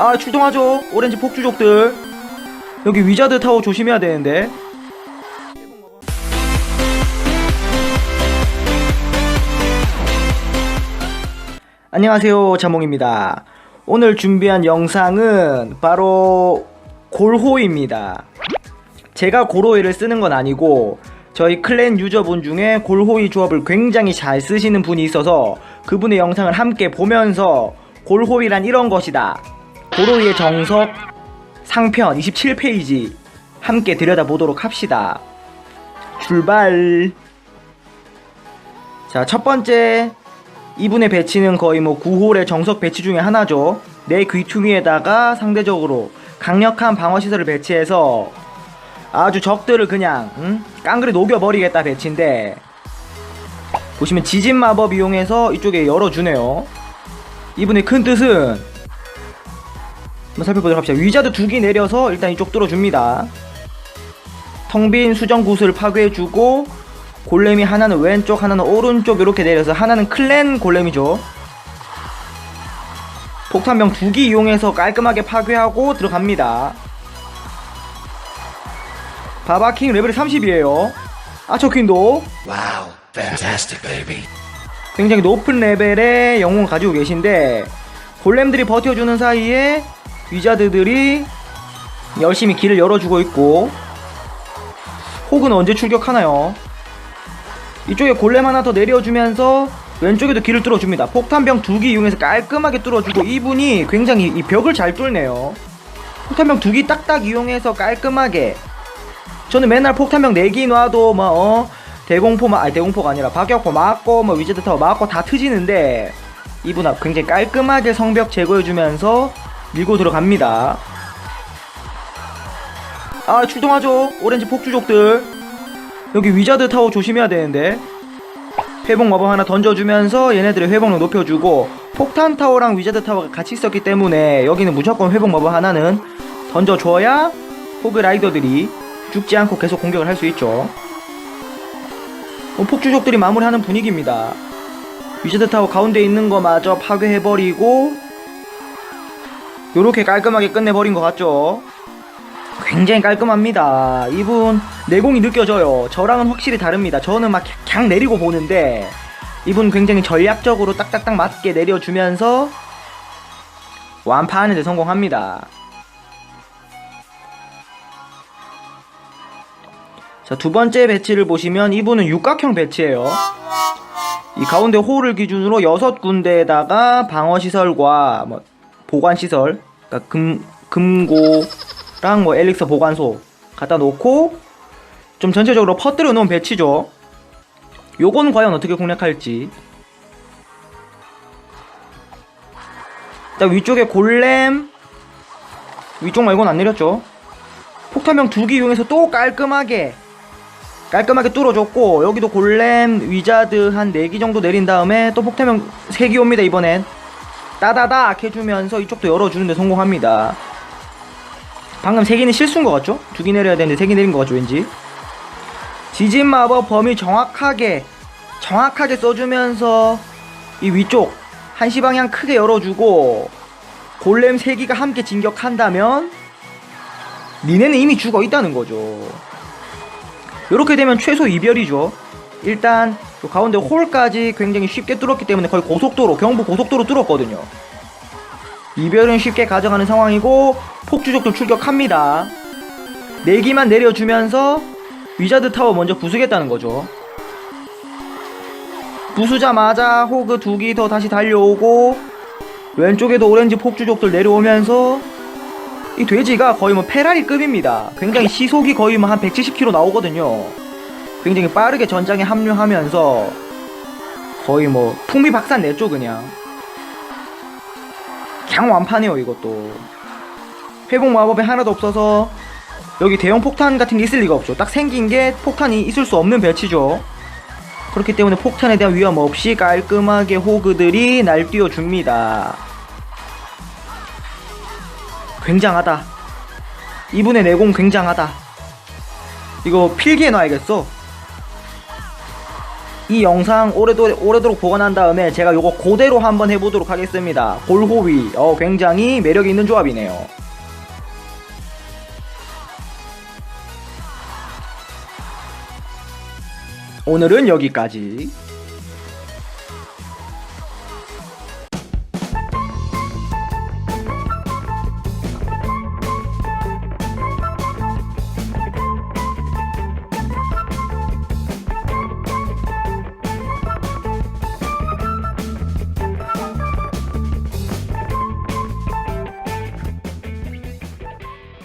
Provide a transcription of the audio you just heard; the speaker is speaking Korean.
아 출동하죠. 오렌지 폭주족들. 여기 위자드 타워 조심해야 되는데. 안녕하세요 자몽입니다. 오늘 준비한 영상은 바로 골호입니다. 제가 골호이를 쓰는 건 아니고 저희 클랜 유저분 중에 골호이 조합을 굉장히 잘 쓰시는 분이 있어서 그분의 영상을 함께 보면서 골호이란 이런 것이다 골호이의 정석 상편 27페이지 함께 들여다보도록 합시다. 출발! 자 첫 번째. 이분의 배치는 거의 뭐 9홀의 정석 배치 중에 하나죠. 내 귀퉁이에다가 상대적으로 강력한 방어시설을 배치해서 아주 적들을 그냥 응? 깡그리 녹여버리겠다 배치인데. 보시면 지진 마법 이용해서 이쪽에 열어주네요. 이분의 큰 뜻은 한번 살펴보도록 합시다. 위자드 두 개 내려서 일단 이쪽 뚫어줍니다. 텅 빈 수정 구슬 파괴해주고 골렘이 하나는 왼쪽 하나는 오른쪽 이렇게 내려서 하나는 클랜 골렘이죠. 폭탄병 두개 이용해서 깔끔하게 파괴하고 들어갑니다. 바바킹 레벨이 30이에요. 아처퀸도. Wow, fantastic, baby. 굉장히 높은 레벨의 영웅을 가지고 계신데 골렘들이 버텨주는 사이에 위자드들이 열심히 길을 열어주고 있고 혹은 언제 출격하나요? 이쪽에 골렘 하나 더 내려주면서 왼쪽에도 길을 뚫어줍니다. 폭탄병 두개 이용해서 깔끔하게 뚫어주고 이분이 굉장히 이 벽을 잘 뚫네요. 폭탄병 두개 딱딱 이용해서 깔끔하게 저는 맨날 폭탄병 4개 놔도 뭐 어, 대공포 막 아니 대공포가 아니라 박격포 맞고 뭐 위즈드 타워 맞고 다 트지는데 이분 굉장히 깔끔하게 성벽 제거해주면서 밀고 들어갑니다. 아 출동하죠. 오렌지 폭주족들. 여기 위자드 타워 조심해야 되는데. 회복 마법 하나 던져주면서 얘네들의 회복력 높여주고 폭탄 타워랑 위자드 타워가 같이 있었기 때문에 여기는 무조건 회복 마법 하나는 던져줘야 호그 라이더들이 죽지 않고 계속 공격을 할 수 있죠. 어, 폭주족들이 마무리하는 분위기입니다. 위자드 타워 가운데 있는 거 마저 파괴해버리고 요렇게 깔끔하게 끝내버린 것 같죠 굉장히 깔끔합니다. 이분 내공이 느껴져요. 저랑은 확실히 다릅니다. 저는 막 그냥 내리고 보는데 이분 굉장히 전략적으로 딱딱딱 맞게 내려주면서 완파하는 데 성공합니다. 자, 두 번째 배치를 보시면 이분은 육각형 배치예요. 이 가운데 홀을 기준으로 여섯 군데에다가 방어 시설과 뭐 보관 시설, 그러니까 금, 금고랑 뭐 엘릭서 보관소 갖다 놓고 좀 전체적으로 퍼뜨려 놓은 배치죠. 요건 과연 어떻게 공략할지. 일단 위쪽에 골렘 위쪽 말고는 안 내렸죠. 폭탄병 두개 이용해서 또 깔끔하게 깔끔하게 뚫어줬고 여기도 골렘 위자드 한 4개 정도 내린 다음에 또 폭탄병 3개 옵니다 이번엔 따다닥 해주면서 이쪽도 열어주는데 성공합니다 방금 3개는 실수인 것 같죠? 2개 내려야 되는데 3개 내린 것 같죠 왠지 지진 마법 범위 정확하게 정확하게 써주면서 이 위쪽 한시 방향 크게 열어주고 골렘 3기가 함께 진격한다면 니네는 이미 죽어 있다는 거죠 이렇게 되면 최소 이별이죠. 일단 요 가운데 홀까지 굉장히 쉽게 뚫었기 때문에 거의 고속도로 경부 고속도로 뚫었거든요. 이별은 쉽게 가져가는 상황이고 폭주족도 출격합니다. 내기만 내려주면서 위자드 타워 먼저 부수겠다는 거죠. 부수자마자 호그 두 기 더 다시 달려오고 왼쪽에도 오렌지 폭주족들 내려오면서 이 돼지가 거의 뭐 페라리급입니다. 굉장히 시속이 거의 뭐 한 170km 나오거든요. 굉장히 빠르게 전장에 합류하면서 거의 뭐 풍비박산 냈죠 그냥. 그냥 완판해요 이것도. 회복 마법이 하나도 없어서 여기 대형 폭탄 같은 게 있을 리가 없죠. 딱 생긴 게 폭탄이 있을 수 없는 배치죠. 그렇기 때문에 폭탄에 대한 위험 없이 깔끔하게 호그들이 날뛰어 줍니다. 굉장하다. 이분의 내공 굉장하다. 이거 필기해 놔야겠어. 이 영상 오래도록, 오래도록 보관한 다음에 제가 요거 그대로 한번 해보도록 하겠습니다. 골호위, 어, 굉장히 매력이 있는 조합이네요. 오늘은 여기까지.